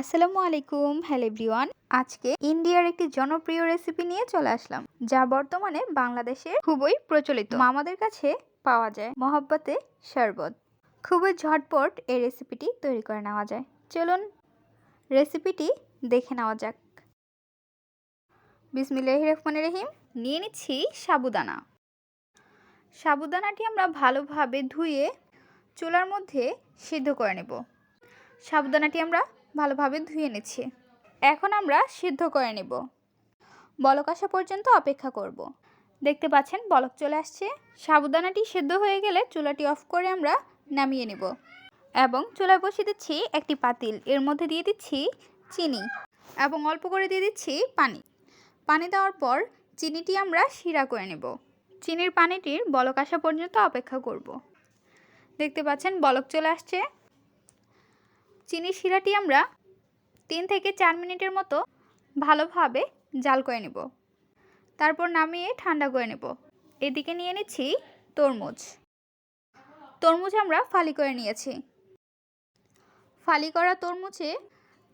আসসালামু আলাইকুম, hello everyone. আজকে ইন্ডিয়ার একটি জনপ্রিয় রেসিপি নিয়ে চলে আসলাম, যা বর্তমানে বাংলাদেশে খুবই প্রচলিত। মামাদের কাছে পাওয়া যায় মহব্বতে শরবত। খুবই ঝটপট এই রেসিপিটি তৈরি করে নেওয়া যায়। চলুন রেসিপিটি দেখে নেওয়া যাক। বিসমিল্লাহ রহমান রহিম, নিয়ে নিচ্ছি সাবুদানা। সাবুদানাটি আমরা ভালোভাবে ধুয়ে চুলার মধ্যে সিদ্ধ করে নেব। সাবুদানাটি আমরা ভালোভাবে ধুয়ে নিচ্ছি। এখন আমরা সিদ্ধ করে নেব। বলক আসা পর্যন্ত অপেক্ষা করব। দেখতে পাচ্ছেন, বলক চলে আসছে। সাবুদানাটি সিদ্ধ হয়ে গেলে চুলাটি অফ করে আমরা নামিয়ে নেব এবং চুলায় বসিয়ে দিচ্ছি একটি পাতিল। এর মধ্যে দিয়ে দিচ্ছি চিনি এবং অল্প করে দিয়ে দিচ্ছি পানি। পানি দেওয়ার পর চিনিটি আমরা শিরা করে নেব। চিনির পানিটির বলক আসা পর্যন্ত অপেক্ষা করব। দেখতে পাচ্ছেন, বলক চলে আসছে। চিনি শিরাটি আমরা তিন থেকে চার মিনিটের মতো ভালোভাবে জাল করে নেব। তারপর নামিয়ে ঠান্ডা করে নেব। এদিকে নিয়ে নিচ্ছি তরমুজ। তরমুজ আমরা ফালি করে নিয়েছি। ফালি করা তরমুজে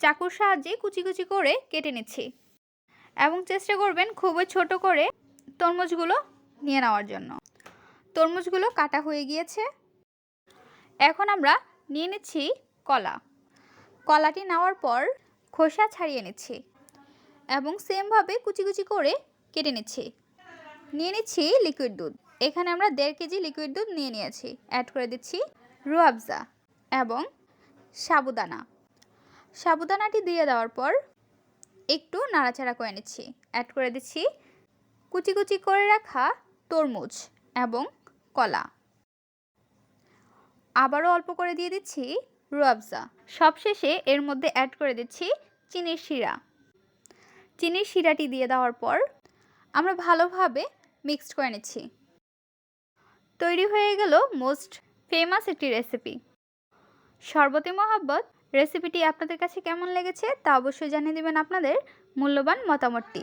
চাকুর সাহায্যে কুচি কুচি করে কেটে নিচ্ছি এবং চেষ্টা করবেন খুবই ছোট করে তরমুজগুলো নিয়ে নেওয়ার জন্য। তরমুজগুলো কাটা হয়ে গিয়েছে। এখন আমরা নিয়ে নিচ্ছি কলা। কলাটি নেওয়ার পর খোসা ছাড়িয়ে নিচ্ছি এবং সেমভাবে কুচি কুচি করে কেটে নিচ্ছি। নিয়ে নিচ্ছি লিকুইড দুধ। এখানে আমরা দেড় কেজি লিকুইড দুধ নিয়ে নিয়েছি। অ্যাড করে দিচ্ছি রুয়াবজা এবং সাবুদানা। সাবুদানাটি দিয়ে দেওয়ার পর একটু নাড়াচাড়া করে নিচ্ছি। অ্যাড করে দিচ্ছি কুচি কুচি করে রাখা তরমুজ এবং কলা। আবারও অল্প করে দিয়ে দিচ্ছি রুয়াবজা। সবশেষে এর মধ্যে অ্যাড করে দিচ্ছি চিনির শিরা। চিনির শিরাটি দিয়ে দেওয়ার পর আমরা ভালোভাবে মিক্সড করে নিচ্ছি। তৈরি হয়ে গেল মোস্ট ফেমাস একটি রেসিপি শরবতি মহাব্বত রেসিপিটি আপনাদের কাছে কেমন লেগেছে তা অবশ্যই জানিয়ে দেবেন আপনাদের মূল্যবান মতামতটি।